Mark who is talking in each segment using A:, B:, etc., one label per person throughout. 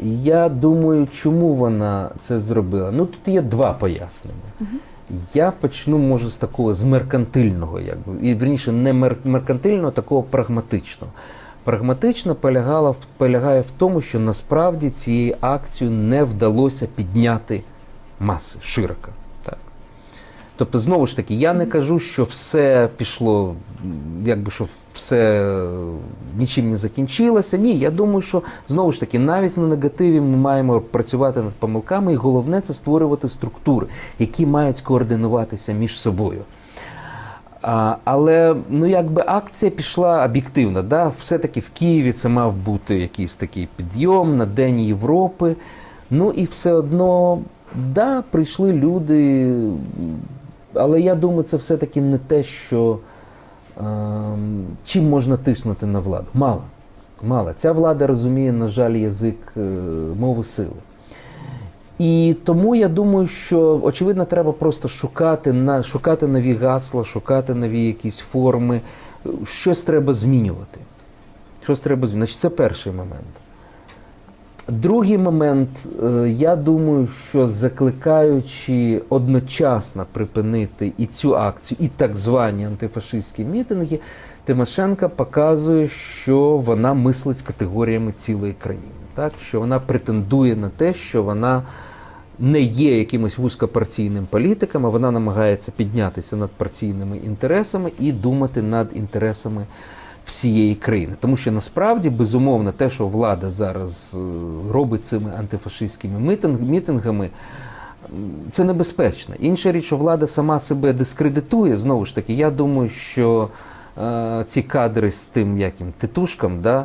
A: І я думаю, чому вона це зробила. Ну тут є два пояснення. Я почну, може, з такого з меркантильного, якби і верніше, не мер- меркантильного, а такого прагматичного. Прагматично полягала полягає в тому, що насправді цією акцією не вдалося підняти маси широко. Тобто, знову ж таки, я не кажу, що все пішло, якби що все е, нічим не закінчилося. Ні, я думаю, що знову ж таки, навіть на негативі ми маємо працювати над помилками, і головне це створювати структури, які мають координуватися між собою. А, але ну якби акція пішла об'єктивно. Да? Все-таки в Києві це мав бути якийсь такий підйом на День Європи. Ну і все одно, да, прийшли люди, але я думаю, це все-таки не те, що ем, чим можна тиснути на владу. Мало. Мало. Ця влада розуміє, на жаль, язик е, мови сили. І тому я думаю, що очевидно треба просто шукати на шукати нові гасла, шукати нові якісь форми. Щось треба змінювати. Щось треба змінювати. Значить, це перший момент. Другий момент, е, я думаю, що закликаючи одночасно припинити і цю акцію, і так звані антифашистські мітинги, Тимошенка показує, що вона мислить категоріями цілої країни, так? Що вона претендує на те, що вона не є якимось вузькопартійним політиком, а вона намагається піднятися над партійними інтересами і думати над інтересами всієї країни. Тому що насправді, безумовно, те, що влада зараз е, робить цими антифашистськими мітингами, це небезпечно. Інша річ, що влада сама себе дискредитує. Знову ж таки, я думаю, що е, ці кадри з тим яким титушком, да,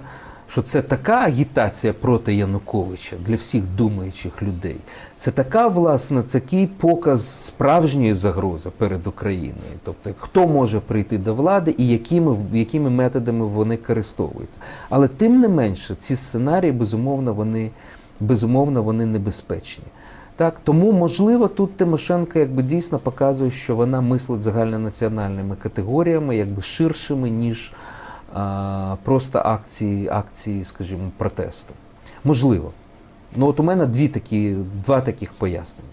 A: що це така агітація проти Януковича для всіх думаючих людей. Це така, власне, такий показ справжньої загрози перед Україною. Тобто, хто може прийти до влади і якими, якими методами вони користуються. Але тим не менше, ці сценарії, безумовно, вони, безумовно, вони небезпечні. Так, тому можливо тут Тимошенко якби дійсно показує, що вона мислить загальнонаціональними категоріями, якби ширшими, ніж просто акції, акції, скажімо, протесту. Можливо. Ну от у мене дві такі, два таких пояснення.